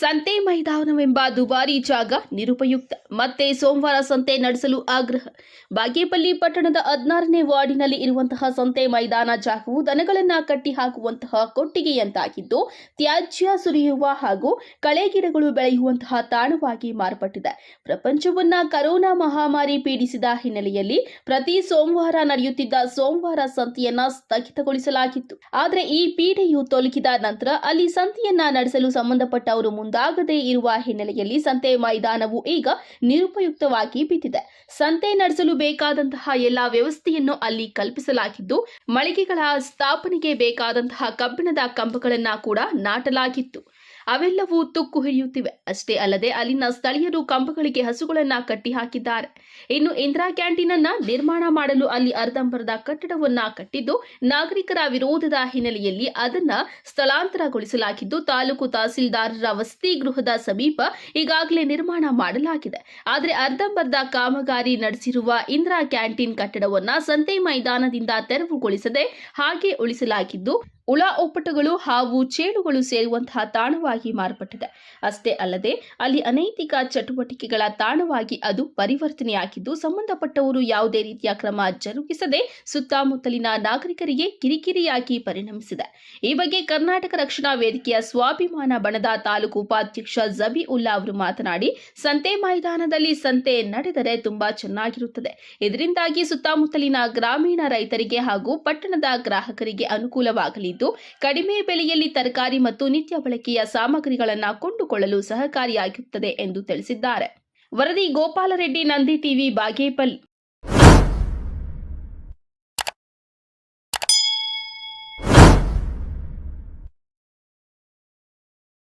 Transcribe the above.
ಸಂತೆ ಮೈದಾನವೆಂಬ ದುಬಾರಿ ಜಾಗ ನಿರುಪಯುಕ್ತ. ಮತ್ತೆ ಸೋಮವಾರ ಸಂತೆ ನಡೆಸಲು ಆಗ್ರಹ. ಬಾಗೇಪಲ್ಲಿ ಪಟ್ಟಣದ ಹದಿನಾರನೇ ವಾರ್ಡಿನಲ್ಲಿ ಇರುವಂತಹ ಸಂತೆ ಮೈದಾನ ಜಾಗವು ದನಗಳನ್ನು ಕಟ್ಟಿ ಹಾಕುವಂತಹ ಕೊಟ್ಟಿಗೆಯಂತಾಗಿದ್ದು, ತ್ಯಾಜ್ಯ ಸುರಿಯುವ ಹಾಗೂ ಕಳೆ ಗಿಡಗಳು ಬೆಳೆಯುವಂತಹ ತಾಣವಾಗಿ ಮಾರ್ಪಟ್ಟಿದೆ. ಪ್ರಪಂಚವನ್ನ ಕರೋನಾ ಮಹಾಮಾರಿ ಪೀಡಿಸಿದ ಹಿನ್ನೆಲೆಯಲ್ಲಿ ಪ್ರತಿ ಸೋಮವಾರ ನಡೆಯುತ್ತಿದ್ದ ಸೋಮವಾರ ಸಂತೆಯನ್ನ ಸ್ಥಗಿತಗೊಳಿಸಲಾಗಿತ್ತು. ಆದರೆ ಈ ಪೀಡೆಯು ತೊಲಗಿದ ನಂತರ ಅಲ್ಲಿ ಸಂತೆಯನ್ನ ನಡೆಸಲು ಸಂಬಂಧಪಟ್ಟವರು ಮುಂದಾಗದೇ ಇರುವ ಹಿನ್ನೆಲೆಯಲ್ಲಿ ಸಂತೆ ಮೈದಾನವು ಈಗ ನಿರುಪಯುಕ್ತವಾಗಿ ಬಿದ್ದಿದೆ. ಸಂತೆ ನಡೆಸಲು ಬೇಕಾದಂತಹ ಎಲ್ಲಾ ವ್ಯವಸ್ಥೆಯನ್ನು ಅಲ್ಲಿ ಕಲ್ಪಿಸಲಾಗಿದ್ದು, ಮಳಿಗೆಗಳ ಸ್ಥಾಪನೆಗೆ ಬೇಕಾದಂತಹ ಕಬ್ಬಿಣದ ಕಂಬಗಳನ್ನ ಕೂಡ ನಾಟಲಾಗಿತ್ತು. ಅವೆಲ್ಲವೂ ತುಕ್ಕು ಹಿಡಿಯುತ್ತಿವೆ. ಅಷ್ಟೇ ಅಲ್ಲದೆ ಅಲ್ಲಿನ ಸ್ಥಳೀಯರು ಕಂಬಗಳಿಗೆ ಹಸುಗಳನ್ನ ಕಟ್ಟಿ ಹಾಕಿದ್ದಾರೆ ಇನ್ನು ಇಂದಿರಾ ಕ್ಯಾಂಟೀನ್ ಅನ್ನ ನಿರ್ಮಾಣ ಮಾಡಲು ಅಲ್ಲಿ ಅರ್ಧಂಬರ್ಧ ಕಟ್ಟಡವನ್ನ ಕಟ್ಟಿದ್ದು, ನಾಗರಿಕರ ವಿರೋಧದ ಹಿನ್ನೆಲೆಯಲ್ಲಿ ಅದನ್ನ ಸ್ಥಳಾಂತರಗೊಳಿಸಲಾಗಿದ್ದು, ತಾಲೂಕು ತಹಸೀಲ್ದಾರರ ವಸತಿ ಗೃಹದ ಸಮೀಪ ಈಗಾಗಲೇ ನಿರ್ಮಾಣ ಮಾಡಲಾಗಿದೆ. ಆದರೆ ಅರ್ಧಂಬರ್ಧ ಕಾಮಗಾರಿ ನಡೆಸಿರುವ ಇಂದಿರಾ ಕ್ಯಾಂಟೀನ್ ಕಟ್ಟಡವನ್ನ ಸಂತೆ ಮೈದಾನದಿಂದ ತೆರವುಗೊಳಿಸದೆ ಹಾಗೆ ಉಳಿಸಲಾಗಿದ್ದು ಉಳ ಒಪ್ಪಟಗಳು ಹಾವು ಚೇಳುಗಳು ಸೇರುವಂತಹ ತಾಣವಾಗಿ ಮಾರ್ಪಟ್ಟಿದೆ. ಅಷ್ಟೇ ಅಲ್ಲದೆ ಅಲ್ಲಿ ಅನೈತಿಕ ಚಟುವಟಿಕೆಗಳ ತಾಣವಾಗಿ ಅದು ಪರಿವರ್ತನೆಯಾಗಿದ್ದು, ಸಂಬಂಧಪಟ್ಟವರು ಯಾವುದೇ ರೀತಿಯ ಕ್ರಮ ಜರುಗಿಸದೆ ಸುತ್ತಮುತ್ತಲಿನ ನಾಗರಿಕರಿಗೆ ಕಿರಿಕಿರಿಯಾಗಿ ಪರಿಣಮಿಸಿದೆ. ಈ ಬಗ್ಗೆ ಕರ್ನಾಟಕ ರಕ್ಷಣಾ ವೇದಿಕೆಯ ಸ್ವಾಭಿಮಾನ ಬಣದ ತಾಲೂಕು ಉಪಾಧ್ಯಕ್ಷ ಜಬಿ ಉಲ್ಲಾ ಅವರು ಮಾತನಾಡಿ, ಸಂತೆ ಮೈದಾನದಲ್ಲಿ ಸಂತೆ ನಡೆದರೆ ತುಂಬಾ ಚೆನ್ನಾಗಿರುತ್ತದೆ. ಇದರಿಂದಾಗಿ ಸುತ್ತಮುತ್ತಲಿನ ಗ್ರಾಮೀಣ ರೈತರಿಗೆ ಹಾಗೂ ಪಟ್ಟಣದ ಗ್ರಾಹಕರಿಗೆ ಕಡಿಮೆ ಬೆಲೆಯಲ್ಲಿ ತರಕಾರಿ ಮತ್ತು ನಿತ್ಯ ಬಳಕೆಯ ಸಾಮಗ್ರಿಗಳನ್ನು ಕೊಂಡುಕೊಳ್ಳಲು ಸಹಕಾರಿಯಾಗುತ್ತದೆ ಎಂದು ತಿಳಿಸಿದ್ದಾರೆ. ವರದಿ ಗೋಪಾಲರೆಡ್ಡಿ, ನಂದಿ ಟಿವಿ, ಬಾಗೇಪಲ್ಲಿ.